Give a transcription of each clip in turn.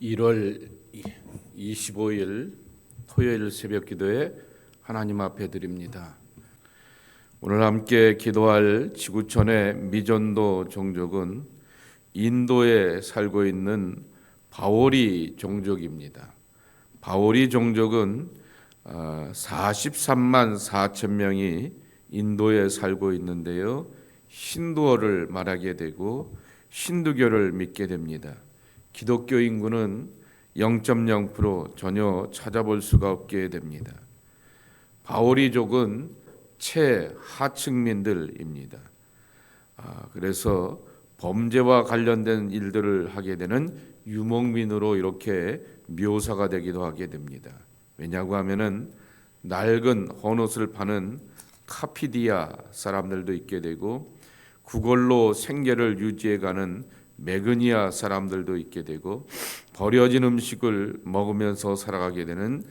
1월 25일 토요일 새벽 기도에 하나님 앞에 드립니다. 오늘 함께 기도할 지구촌의 미전도 종족은 인도에 살고 있는 바오리 종족입니다. 바오리 종족은 43만 4천 명이 인도에 살고 있는데요. 힌두어를 말하게 되고 힌두교를 믿게 됩니다. 기독교 인구는 0.0% 전혀 찾아볼 수가 없게 됩니다. 바오리족은 최하층민들입니다. 아, 그래서 범죄와 관련된 일들을 하게 되는 유목민으로 이렇게 묘사가 되기도 하게 됩니다. 왜냐고 하면은 낡은 헌옷을 파는 카피디아 사람들도 있게 되고 그걸로 생계를 유지해가는 메그니아 사람들도 있게 되고 버려진 음식을 먹으면서 살아가게 되는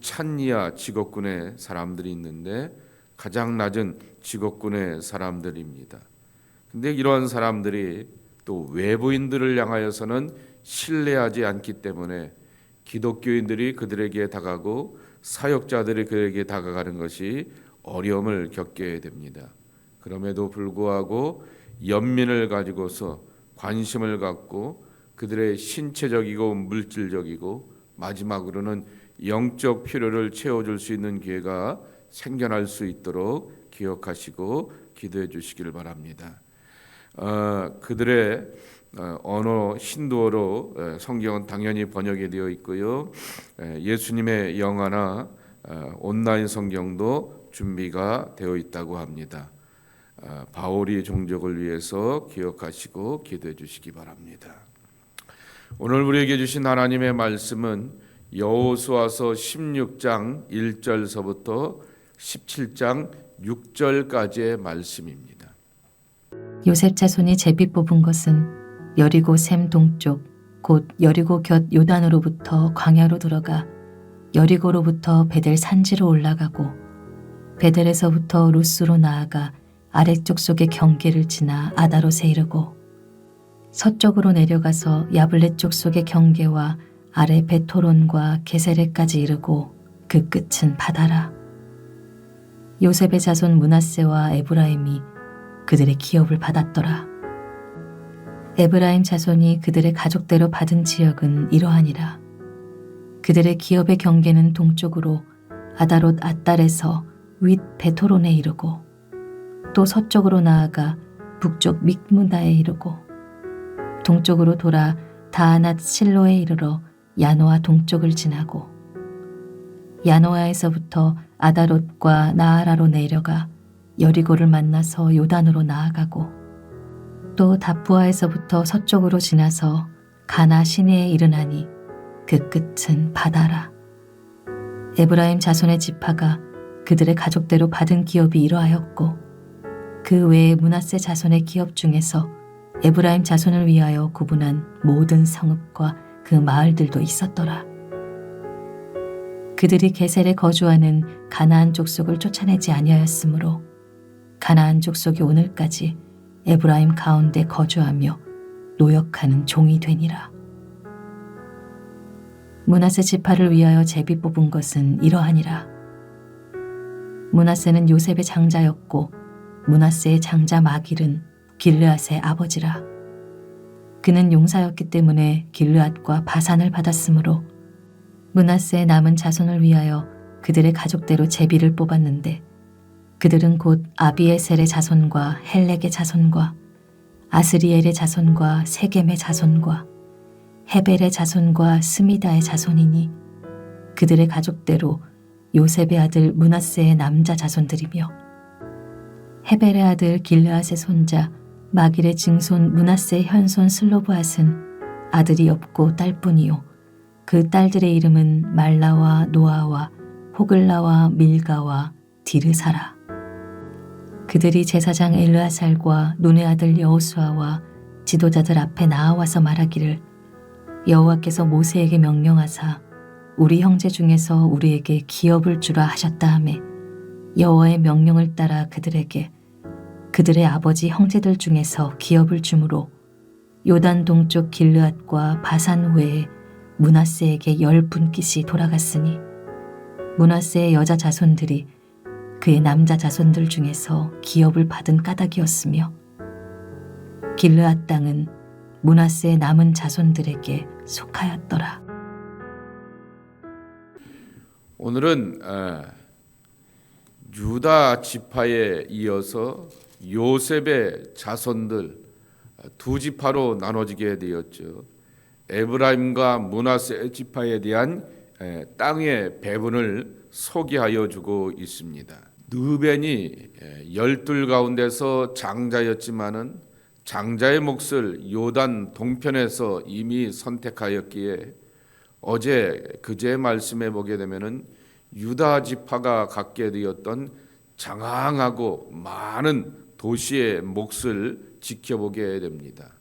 찬니아 직업군의 사람들이 있는데 가장 낮은 직업군의 사람들입니다. 근데 이러한 사람들이 또 외부인들을 향하여서는 신뢰하지 않기 때문에 기독교인들이 그들에게 다가고 사역자들이 그에게 다가가는 것이 어려움을 겪게 됩니다. 그럼에도 불구하고 연민을 가지고서 관심을 갖고 그들의 신체적이고 물질적이고 마지막으로는 영적 필요를 채워줄 수 있는 기회가 생겨날 수 있도록 기억하시고 기도해 주시기를 바랍니다. 어, 그들의 어, 언어 신도어로 어, 성경은 당연히 번역이 되어 있고요. 예수님의 영화나 어, 온라인 성경도 준비가 되어 있다고 합니다. 바오리 종족을 위해서 기억하시고 기도해 주시기 바랍니다. 오늘 우리에게 주신 하나님의 말씀은 여호수아서 16장 1절서부터 17장 6절까지의 말씀입니다. 요셉 자손이 제비 뽑은 것은 여리고 샘 동쪽 곧 여리고 곁 요단으로부터 광야로 들어가 여리고로부터 베델 산지로 올라가고 베델에서부터 루스로 나아가 아래쪽 속의 경계를 지나 아다롯에 이르고 서쪽으로 내려가서 야블레 쪽 속의 경계와 아래 베토론과 게세레까지 이르고 그 끝은 바다라. 요셉의 자손 문하세와 에브라임이 그들의 기업을 받았더라. 에브라임 자손이 그들의 가족대로 받은 지역은 이러하니라. 그들의 기업의 경계는 동쪽으로 아다롯 아딸에서 윗 베토론에 이르고 또 서쪽으로 나아가 북쪽 믹무다에 이르고 동쪽으로 돌아 다하낫 실로에 이르러 야노아 동쪽을 지나고 야노아에서부터 아다롯과 나아라로 내려가 여리고를 만나서 요단으로 나아가고 또 다부아에서부터 서쪽으로 지나서 가나 시내에 이르나니 그 끝은 바다라. 에브라임 자손의 지파가 그들의 가족대로 받은 기업이 이러하였고 그 외에 문하세 자손의 기업 중에서 에브라임 자손을 위하여 구분한 모든 성읍과 그 마을들도 있었더라. 그들이 게셀에 거주하는 가나안 족속을 쫓아내지 아니하였으므로 가나안 족속이 오늘까지 에브라임 가운데 거주하며 노역하는 종이 되니라. 문하세 지파를 위하여 제비 뽑은 것은 이러하니라. 문하세는 요셉의 장자였고 문하세의 장자 마길은 길르앗의 아버지라. 그는 용사였기 때문에 길르앗과 바산을 받았으므로 문하세의 남은 자손을 위하여 그들의 가족대로 제비를 뽑았는데 그들은 곧 아비에셀의 자손과 헬렉의 자손과 아스리엘의 자손과 세겜의 자손과 헤벨의 자손과 스미다의 자손이니 그들의 가족대로 요셉의 아들 문하세의 남자 자손들이며 헤벨의 아들 길르앗의 손자 마길의 증손 문하세의 현손 슬로브앗은 아들이 없고 딸뿐이요. 그 딸들의 이름은 말라와 노아와 호글라와 밀가와 디르사라. 그들이 제사장 엘르아살과 눈의 아들 여호수아와 지도자들 앞에 나아와서 말하기를 여호와께서 모세에게 명령하사 우리 형제 중에서 우리에게 기업을 주라 하셨다 하매 여호와의 명령을 따라 그들에게 그들의 아버지 형제들 중에서 기업을 주므로 요단 동쪽 길르앗과 바산 외에 문하세에게 열 분깃이 돌아갔으니 문하세의 여자 자손들이 그의 남자 자손들 중에서 기업을 받은 까닭이었으며 길르앗 땅은 문하세의 남은 자손들에게 속하였더라. 오늘은 에, 유다 지파에 이어서 요셉의 자손들 두 지파로 나눠지게 되었죠. 에브라임과 문하세 지파에 대한 에, 땅의 배분을 소개하여 주고 있습니다. 느벤이 에, 열둘 가운데서 장자였지만은 장자의 몫을 요단 동편에서 이미 선택하였기에 어제 그제 말씀해 보게 되면은 유다 지파가 갖게 되었던 장황하고 많은 도시의 몫을 지켜보게 됩니다.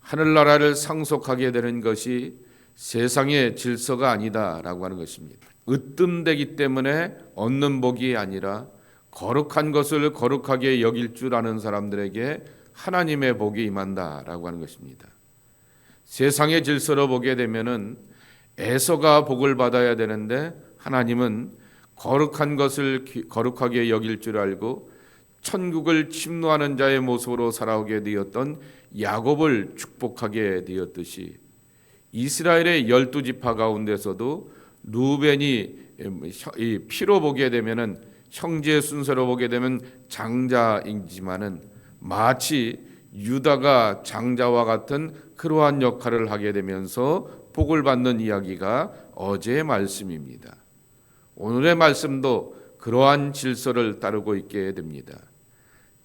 하늘나라를 상속하게 되는 것이 세상의 질서가 아니다라고 하는 것입니다. 으뜸되기 때문에 얻는 복이 아니라 거룩한 것을 거룩하게 여길 줄 아는 사람들에게 하나님의 복이 임한다라고 하는 것입니다. 세상의 질서로 보게 되면은 에서가 복을 받아야 되는데 하나님은 거룩한 것을 기- 거룩하게 여길 줄 알고 천국을 침노하는 자의 모습으로 살아오게 되었던 야곱을 축복하게 되었듯이 이스라엘의 열두 지파 가운데서도 루벤이 이 피로 보게 되면은 형제 순서로 보게 되면 장자이지만은 마치 유다가 장자와 같은 그러한 역할을 하게 되면서 복을 받는 이야기가 어제의 말씀입니다. 오늘의 말씀도 그러한 질서를 따르고 있게 됩니다.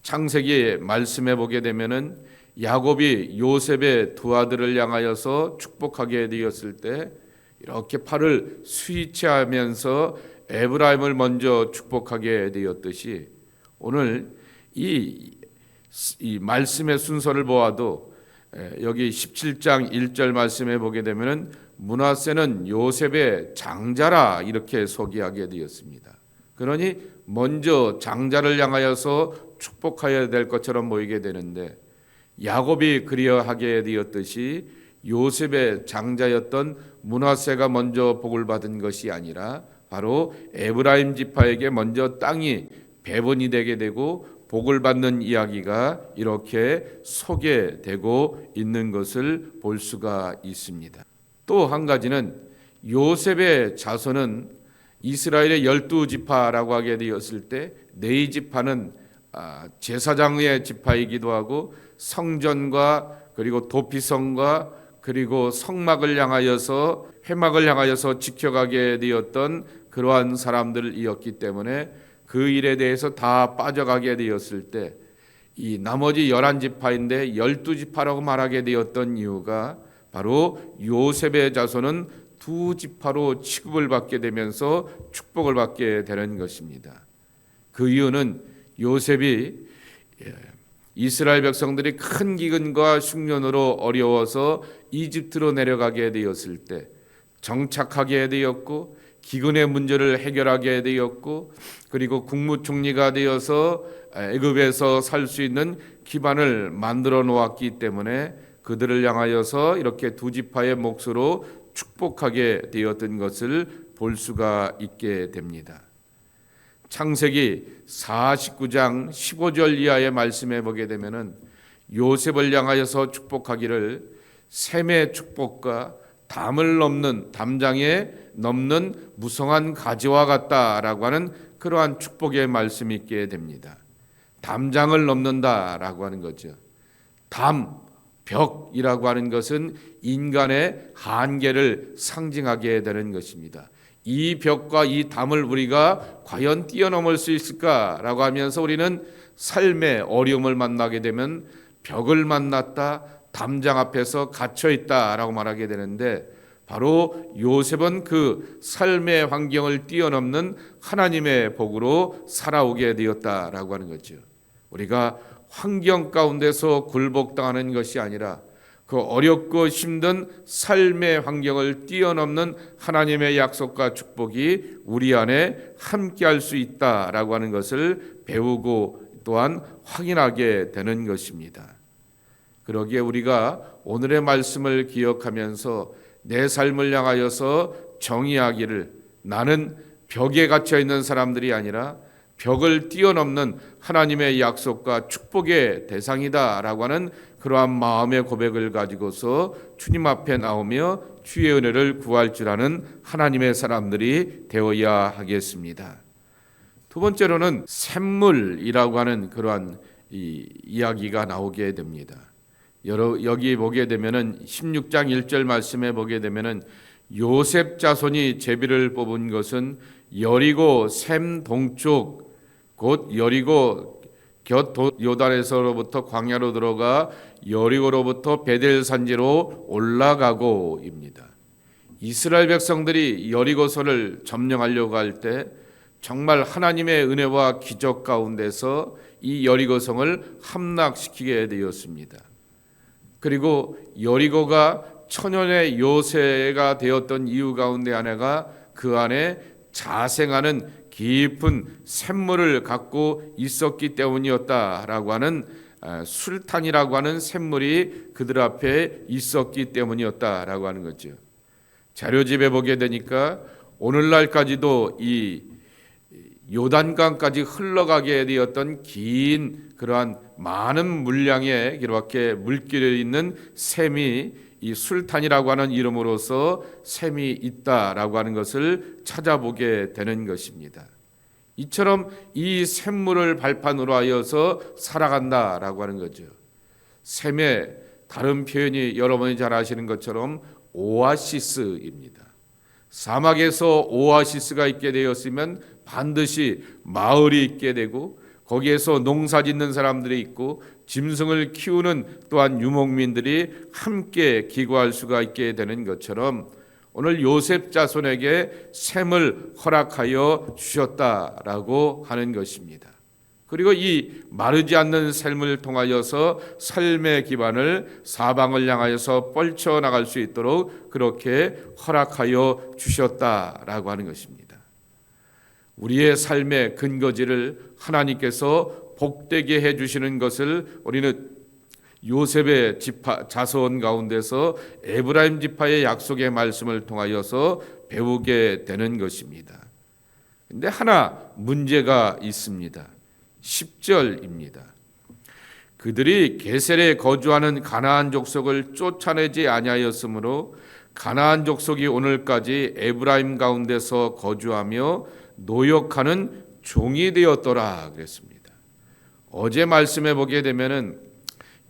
창세기에 말씀해 보게 되면은 야곱이 요셉의 두 아들을 향하여서 축복하게 되었을 때 이렇게 팔을 스위치하면서 에브라임을 먼저 축복하게 되었듯이 오늘 이, 이 말씀의 순서를 보아도 에, 여기 17장 1절 말씀에 보게 되면은 문하세는 요셉의 장자라 이렇게 소개하게 되었습니다. 그러니 먼저 장자를 향하여서 축복하여야 될 것처럼 보이게 되는데 야곱이 그리하게 되었듯이 요셉의 장자였던 문하세가 먼저 복을 받은 것이 아니라 바로 에브라임 지파에게 먼저 땅이 배분이 되게 되고 복을 받는 이야기가 이렇게 소개되고 있는 것을 볼 수가 있습니다. 또 한 가지는 요셉의 자손은 이스라엘의 열두 지파라고 하게 되었을 때네 지파는 아, 제사장의 지파이기도 하고 성전과 그리고 도피성과 그리고 성막을 향하여서 회막을 향하여서 지켜가게 되었던 그러한 사람들이었기 때문에 그 일에 대해서 다 빠져가게 되었을 때 이 나머지 열한 지파인데 열두 지파라고 말하게 되었던 이유가 바로 요셉의 자손은 두 지파로 취급을 받게 되면서 축복을 받게 되는 것입니다. 그 이유는 요셉이 예, 이스라엘 백성들이 큰 기근과 흉년으로 어려워서 이집트로 내려가게 되었을 때 정착하게 되었고 기근의 문제를 해결하게 되었고 그리고 국무총리가 되어서 애굽에서 살 수 있는 기반을 만들어 놓았기 때문에 그들을 향하여서 이렇게 두 지파의 몫으로 축복하게 되었던 것을 볼 수가 있게 됩니다. 창세기 49장 15절 이하의 말씀에 보게 되면은 요셉을 향하여서 축복하기를 샘의 축복과 담을 넘는 담장에 넘는 무성한 가지와 같다라고 하는 그러한 축복의 말씀이 있게 됩니다. 담장을 넘는다라고 하는 거죠. 담, 벽이라고 하는 것은 인간의 한계를 상징하게 되는 것입니다. 이 벽과 이 담을 우리가 과연 뛰어넘을 수 있을까라고 하면서 우리는 삶의 어려움을 만나게 되면 벽을 만났다, 담장 앞에서 갇혀 있다라고 말하게 되는데 바로 요셉은 그 삶의 환경을 뛰어넘는 하나님의 복으로 살아오게 되었다라고 하는 거죠. 우리가 환경 가운데서 굴복당하는 것이 아니라 그 어렵고 힘든 삶의 환경을 뛰어넘는 하나님의 약속과 축복이 우리 안에 함께 할 수 있다라고 하는 것을 배우고 또한 확인하게 되는 것입니다. 그러기에 우리가 오늘의 말씀을 기억하면서 내 삶을 향하여서 정의하기를 나는 벽에 갇혀 있는 사람들이 아니라 벽을 뛰어넘는 하나님의 약속과 축복의 대상이다라고 하는 그러한 마음의 고백을 가지고서 주님 앞에 나오며 주의 은혜를 구할 줄 아는 하나님의 사람들이 되어야 하겠습니다. 두 번째로는 샘물이라고 하는 그러한 이 이야기가 나오게 됩니다. 여러 여기 보게 되면은 16장 1절 말씀에 보게 되면은 요셉 자손이 제비를 뽑은 것은 여리고 샘 동쪽 곧 여리고 곁 도- 요단에서로부터 광야로 들어가 여리고로부터 베델 산지로 올라가고입니다. 이스라엘 백성들이 여리고서를 점령하려고 할 때 정말 하나님의 은혜와 기적 가운데서 이 여리고성을 함락시키게 되었습니다. 그리고 여리고가 천연의 요새가 되었던 이유 가운데 하나가 그 안에 자생하는 깊은 샘물을 갖고 있었기 때문이었다라고 하는 아, 술탄이라고 하는 샘물이 그들 앞에 있었기 때문이었다라고 하는 거죠. 자료집에 보게 되니까 오늘날까지도 이 요단강까지 흘러가게 되었던 긴 그러한 많은 물량의 이렇게 물길에 있는 샘이 이 술탄이라고 하는 이름으로서 샘이 있다라고 하는 것을 찾아보게 되는 것입니다. 이처럼 이 샘물을 발판으로 하여서 살아간다라고 하는 거죠. 샘의 다른 표현이 여러분이 잘 아시는 것처럼 오아시스입니다. 사막에서 오아시스가 있게 되었으면 반드시 마을이 있게 되고 거기에서 농사 짓는 사람들이 있고 짐승을 키우는 또한 유목민들이 함께 기거할 수가 있게 되는 것처럼 오늘 요셉 자손에게 샘을 허락하여 주셨다라고 하는 것입니다. 그리고 이 마르지 않는 삶을 통하여서 삶의 기반을 사방을 향하여서 뻗쳐 나갈 수 있도록 그렇게 허락하여 주셨다라고 하는 것입니다. 우리의 삶의 근거지를 하나님께서 복되게 해 주시는 것을 우리는 요셉의 지파 자손 가운데서 에브라임 지파의 약속의 말씀을 통하여서 배우게 되는 것입니다. 근데 하나 문제가 있습니다. 10절입니다. 그들이 게셀에 거주하는 가나안 족속을 쫓아내지 아니하였으므로 가나안 족속이 오늘까지 에브라임 가운데서 거주하며 노역하는 종이 되었더라 그랬습니다. 어제 말씀해 보게 되면은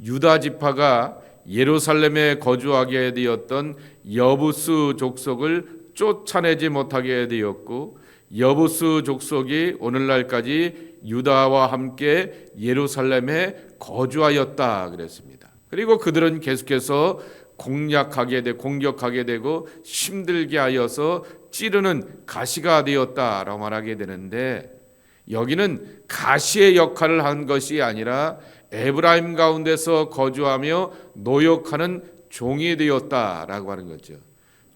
유다 지파가 예루살렘에 거주하게 되었던 여부스 족속을 쫓아내지 못하게 되었고 여부스 족속이 오늘날까지 유다와 함께 예루살렘에 거주하였다 그랬습니다. 그리고 그들은 계속해서 공략하게 되 공격하게 되고 힘들게 하여서 찌르는 가시가 되었다라고 말하게 되는데 여기는 가시의 역할을 한 것이 아니라 에브라임 가운데서 거주하며 노역하는 종이 되었다라고 하는 거죠.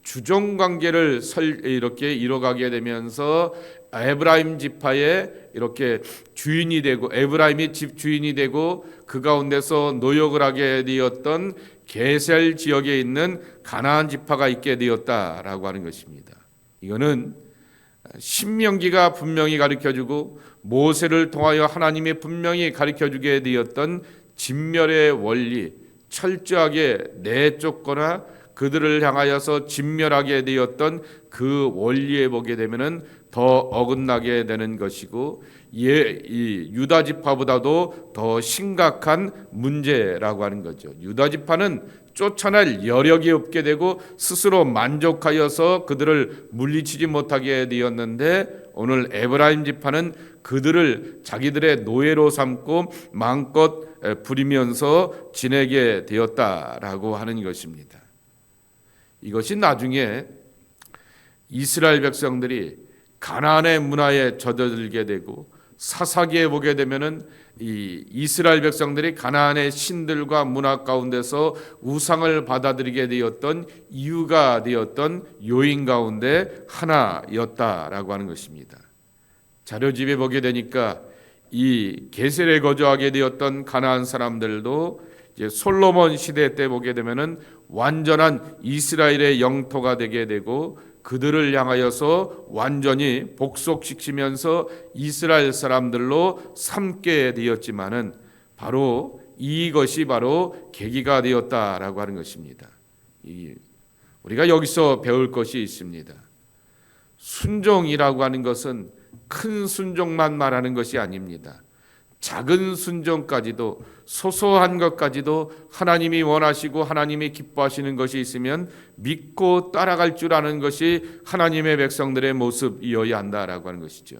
주종 관계를 설 이렇게 이뤄가게 되면서 에브라임 지파의 이렇게 주인이 되고 에브라임이 집 주인이 되고 그 가운데서 노역을 하게 되었던 게셀 지역에 있는 가나안 지파가 있게 되었다라고 하는 것입니다. 이거는 신명기가 분명히 가르쳐 주고 모세를 통하여 하나님이 분명히 가르쳐 주게 되었던 진멸의 원리 철저하게 내쫓거나 그들을 향하여서 진멸하게 되었던 그 원리에 보게 되면은 더 어긋나게 되는 것이고 예, 이 유다 지파보다도 더 심각한 문제라고 하는 거죠. 유다 지파는 쫓아낼 여력이 없게 되고 스스로 만족하여서 그들을 물리치지 못하게 되었는데 오늘 에브라임 지파는 그들을 자기들의 노예로 삼고 마음껏 부리면서 지내게 되었다라고 하는 것입니다. 이것이 나중에 이스라엘 백성들이 가나안의 문화에 젖어들게 되고 사사기에 보게 되면은 이 이스라엘 백성들이 가나안의 신들과 문화 가운데서 우상을 받아들이게 되었던 이유가 되었던 요인 가운데 하나였다라고 하는 것입니다. 자료집에 보게 되니까 이 게셀에 거주하게 되었던 가나안 사람들도 이제 솔로몬 시대 때 보게 되면은 완전한 이스라엘의 영토가 되게 되고 그들을 향하여서 완전히 복속시키면서 이스라엘 사람들로 삼게 되었지만은 바로 이것이 바로 계기가 되었다라고 하는 것입니다. 이 우리가 여기서 배울 것이 있습니다. 순종이라고 하는 것은 큰 순종만 말하는 것이 아닙니다. 작은 순종까지도 소소한 것까지도 하나님이 원하시고 하나님이 기뻐하시는 것이 있으면 믿고 따라갈 줄 아는 것이 하나님의 백성들의 모습이어야 한다라고 하는 것이죠.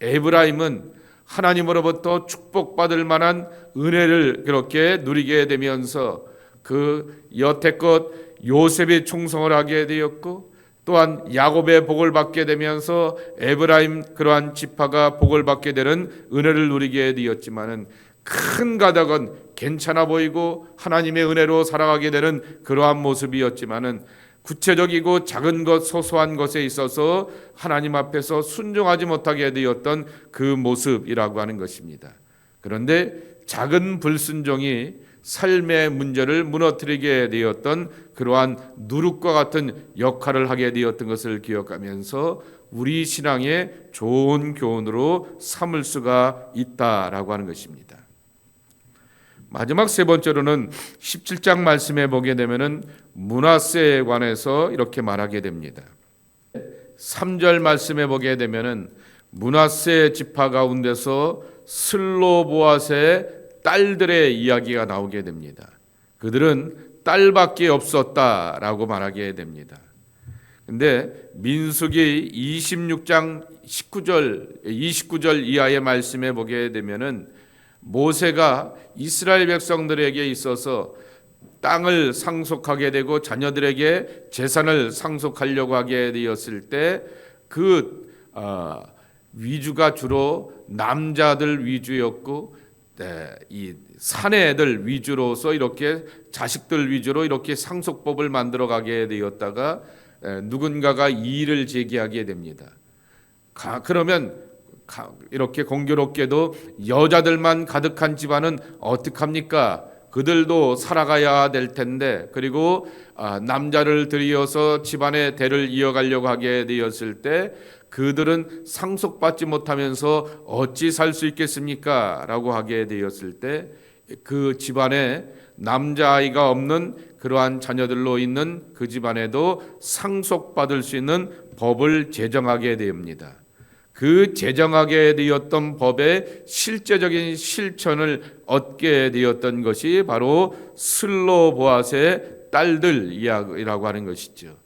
에브라임은 하나님으로부터 축복받을 만한 은혜를 그렇게 누리게 되면서 그 여태껏 요셉의 충성을 하게 되었고 또한 야곱의 복을 받게 되면서 에브라임 그러한 지파가 복을 받게 되는 은혜를 누리게 되었지만은 큰 가닥은 괜찮아 보이고 하나님의 은혜로 살아가게 되는 그러한 모습이었지만은 구체적이고 작은 것 소소한 것에 있어서 하나님 앞에서 순종하지 못하게 되었던 그 모습이라고 하는 것입니다. 그런데 작은 불순종이 삶의 문제를 무너뜨리게 되었던 그러한 누룩과 같은 역할을 하게 되었던 것을 기억하면서 우리 신앙의 좋은 교훈으로 삼을 수가 있다라고 하는 것입니다. 마지막 세 번째로는 17장 말씀에 보게 되면은 문화세에 관해서 이렇게 말하게 됩니다. 3절 말씀에 보게 되면은 문화세 지파 가운데서 슬로보아스의 딸들의 이야기가 나오게 됩니다. 그들은 딸밖에 없었다라고 말하게 됩니다. 근데 민수기 26장 19절 29절 이하의 말씀에 보게 되면은 모세가 이스라엘 백성들에게 있어서 땅을 상속하게 되고 자녀들에게 재산을 상속하려고 하게 되었을 때그 어, 위주가 주로 남자들 위주였고 네, 이 사내들 위주로서 이렇게 자식들 위주로 이렇게 상속법을 만들어 가게 되었다가 에, 누군가가 이의를 제기하게 됩니다. 가, 그러면 가, 이렇게 공교롭게도 여자들만 가득한 집안은 어떡합니까? 그들도 살아가야 될 텐데 그리고 아, 남자를 들이어서 집안의 대를 이어가려고 하게 되었을 때 그들은 상속받지 못하면서 어찌 살 수 있겠습니까? 라고 하게 되었을 때 그 집안에 남자아이가 없는 그러한 자녀들로 있는 그 집안에도 상속받을 수 있는 법을 제정하게 됩니다. 그 제정하게 되었던 법의 실제적인 실천을 얻게 되었던 것이 바로 슬로보아스의 딸들이라고 하는 것이죠.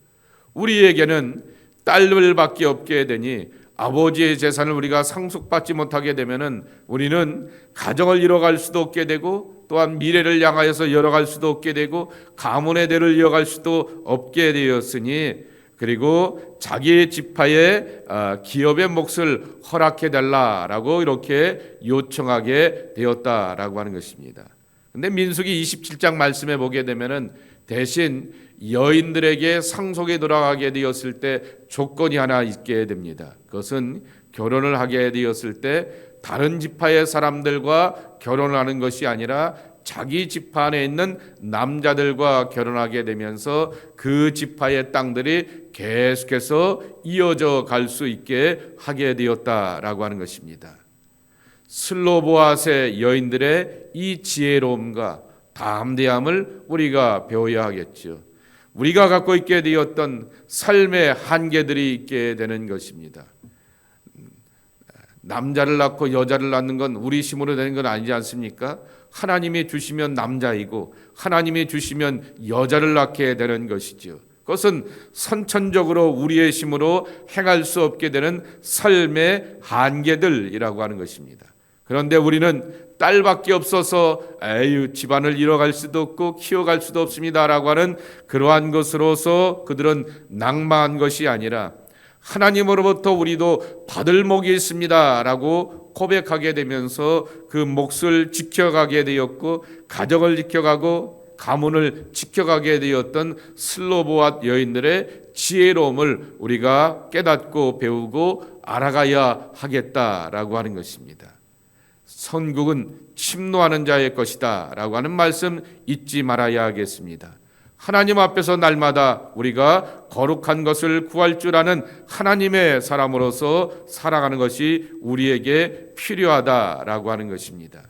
우리에게는 딸들밖에 없게 되니 아버지의 재산을 우리가 상속받지 못하게 되면은 우리는 가정을 이뤄갈 수도 없게 되고 또한 미래를 향하여서 열어갈 수도 없게 되고 가문의 대를 이어갈 수도 없게 되었으니 그리고 자기의 지파의 아, 기업의 몫을 허락해 달라라고 이렇게 요청하게 되었다라고 하는 것입니다. 근데 민수기 27장 말씀에 보게 되면은 대신 여인들에게 상속에 돌아가게 되었을 때 조건이 하나 있게 됩니다. 그것은 결혼을 하게 되었을 때 다른 지파의 사람들과 결혼하는 것이 아니라 자기 지파 안에 있는 남자들과 결혼하게 되면서 그 지파의 땅들이 계속해서 이어져 갈 수 있게 하게 되었다라고 하는 것입니다. 슬로보아스의 여인들의 이 지혜로움과 담대함을 우리가 배워야 하겠죠. 우리가 갖고 있게 되었던 삶의 한계들이 있게 되는 것입니다. 남자를 낳고 여자를 낳는 건 우리 힘으로 되는 건 아니지 않습니까? 하나님이 주시면 남자이고 하나님이 주시면 여자를 낳게 되는 것이죠. 그것은 선천적으로 우리의 힘으로 행할 수 없게 되는 삶의 한계들이라고 하는 것입니다. 그런데 우리는 딸밖에 없어서 에휴 집안을 잃어갈 수도 없고 키워갈 수도 없습니다라고 하는 그러한 것으로서 그들은 낭만한 것이 아니라 하나님으로부터 우리도 받을 목이 있습니다라고 고백하게 되면서 그 몫을 지켜가게 되었고 가정을 지켜가고 가문을 지켜가게 되었던 슬로보아 여인들의 지혜로움을 우리가 깨닫고 배우고 알아가야 하겠다라고 하는 것입니다. 선국은 침노하는 자의 것이다 라고 하는 말씀 잊지 말아야 하겠습니다. 하나님 앞에서 날마다 우리가 거룩한 것을 구할 줄 아는 하나님의 사람으로서 살아가는 것이 우리에게 필요하다라고 하는 것입니다.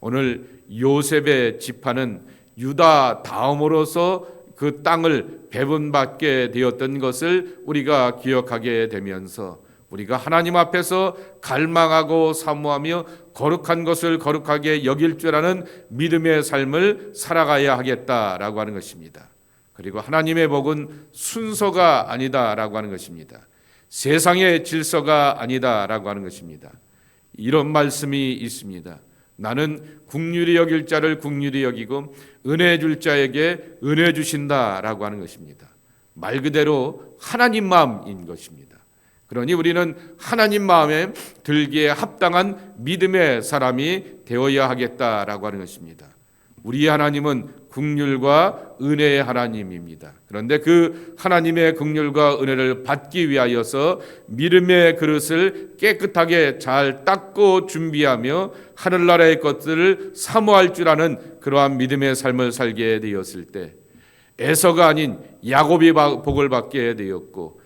오늘 요셉의 지파는 유다 다음으로서 그 땅을 배분받게 되었던 것을 우리가 기억하게 되면서 우리가 하나님 앞에서 갈망하고 사모하며 거룩한 것을 거룩하게 여길 줄 아는 믿음의 삶을 살아가야 하겠다라고 하는 것입니다. 그리고 하나님의 복은 순서가 아니다라고 하는 것입니다. 세상의 질서가 아니다라고 하는 것입니다. 이런 말씀이 있습니다. 나는 국률이 여길 자를 국률이 여기고 은혜 줄 자에게 은혜 주신다라고 하는 것입니다. 말 그대로 하나님 마음인 것입니다. 그러니 우리는 하나님 마음에 들기에 합당한 믿음의 사람이 되어야 하겠다라고 하는 것입니다. 우리 하나님은 국률과 은혜의 하나님입니다. 그런데 그 하나님의 국률과 은혜를 받기 위하여서 믿음의 그릇을 깨끗하게 잘 닦고 준비하며 하늘나라의 것들을 사모할 줄 아는 그러한 믿음의 삶을 살게 되었을 때 에서가 아닌 야곱이 복을 받게 되었고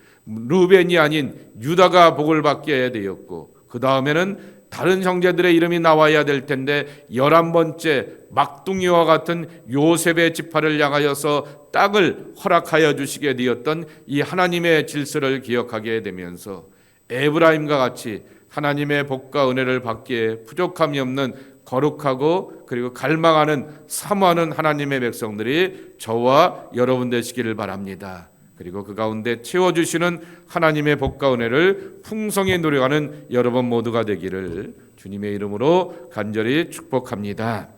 루벤이 아닌 유다가 복을 받게 되었고 그 다음에는 다른 형제들의 이름이 나와야 될 텐데 열한 번째 막둥이와 같은 요셉의 지파를 향하여서 땅을 허락하여 주시게 되었던 이 하나님의 질서를 기억하게 되면서 에브라임과 같이 하나님의 복과 은혜를 받기에 부족함이 없는 거룩하고 그리고 갈망하는 사모하는 하나님의 백성들이 저와 여러분 되시기를 바랍니다. 그리고 그 가운데 채워주시는 하나님의 복과 은혜를 풍성히 누려가는 여러분 모두가 되기를 주님의 이름으로 간절히 축복합니다.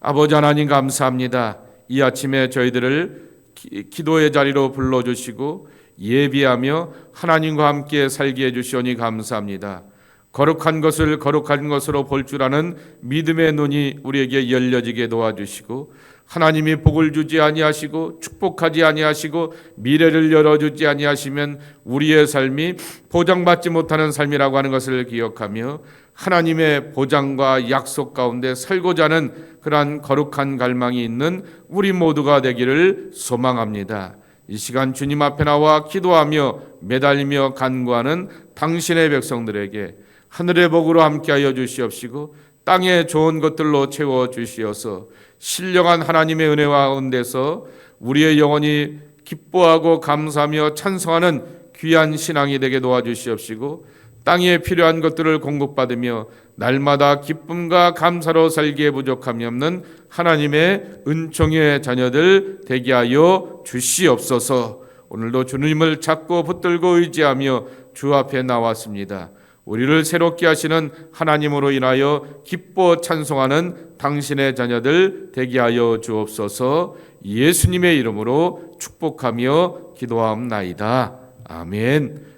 아버지 하나님 감사합니다. 이 아침에 저희들을 기, 기도의 자리로 불러주시고 예비하며 하나님과 함께 살게 해주시오니 감사합니다. 거룩한 것을 거룩한 것으로 볼 줄 아는 믿음의 눈이 우리에게 열려지게 도와주시고 하나님이 복을 주지 아니하시고 축복하지 아니하시고 미래를 열어주지 아니하시면 우리의 삶이 보장받지 못하는 삶이라고 하는 것을 기억하며 하나님의 보장과 약속 가운데 살고자 하는 그러한 거룩한 갈망이 있는 우리 모두가 되기를 소망합니다. 이 시간 주님 앞에 나와 기도하며 매달리며 간구하는 당신의 백성들에게 하늘의 복으로 함께하여 주시옵시고 땅의 좋은 것들로 채워 주시어서 신령한 하나님의 은혜와 가운데서 우리의 영혼이 기뻐하고 감사하며 찬성하는 귀한 신앙이 되게 도와주시옵시고 땅에 필요한 것들을 공급받으며 날마다 기쁨과 감사로 살기에 부족함이 없는 하나님의 은총의 자녀들 되게 하여 주시옵소서. 오늘도 주님을 찾고 붙들고 의지하며 주 앞에 나왔습니다. 우리를 새롭게 하시는 하나님으로 인하여 기뻐 찬송하는 당신의 자녀들 되게 하여 주옵소서 예수님의 이름으로 축복하며 기도함나이다. 아멘.